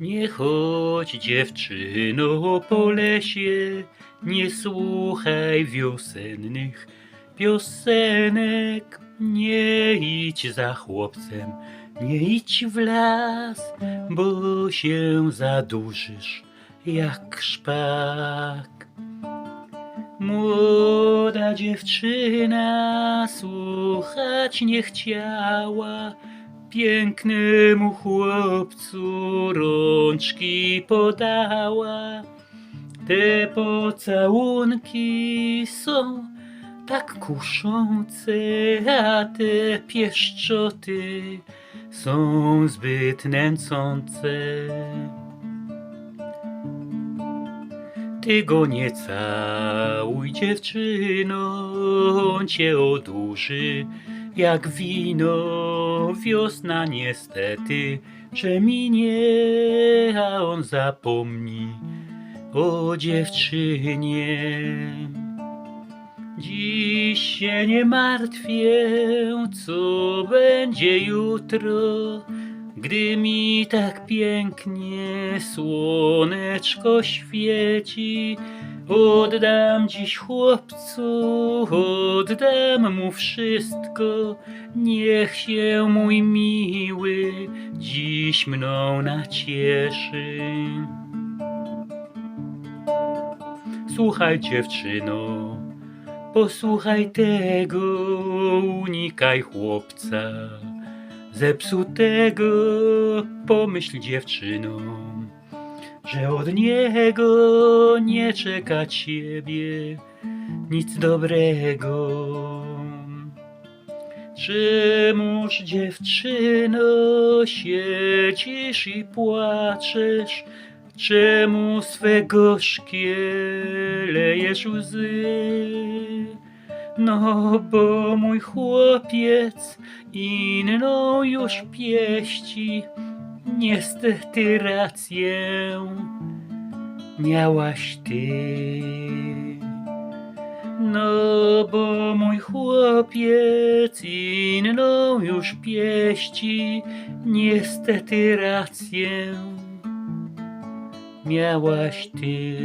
Nie chodź dziewczyno po lesie, nie słuchaj wiosennych piosenek, nie idź za chłopcem, nie idź w las, bo się zadłużysz jak szpak. Młoda dziewczyna słuchać nie chciała, pięknemu chłopcu rączki podała. Te pocałunki są tak kuszące, a te pieszczoty są zbyt nęcące. Ty go nie całuj, dziewczyno, on cię odurzy jak wino. Wiosna niestety przeminie, a on zapomni o dziewczynie. Dziś się nie martwię, co będzie jutro, gdy mi tak pięknie słoneczko świeci. Oddam dziś chłopcu, oddam mu wszystko, niech się mój miły dziś mną nacieszy. Słuchaj dziewczyno, posłuchaj tego, unikaj chłopca zepsutego. Pomyśl dziewczyno, że od niego nie czeka ciebie nic dobrego. Czemuż dziewczyno siedzisz i płaczesz? Czemu swe gorzkie lejesz łzy? No bo mój chłopiec inną już pieści, niestety rację miałaś ty. No bo mój chłopiec inną już pieści, niestety rację miałaś ty.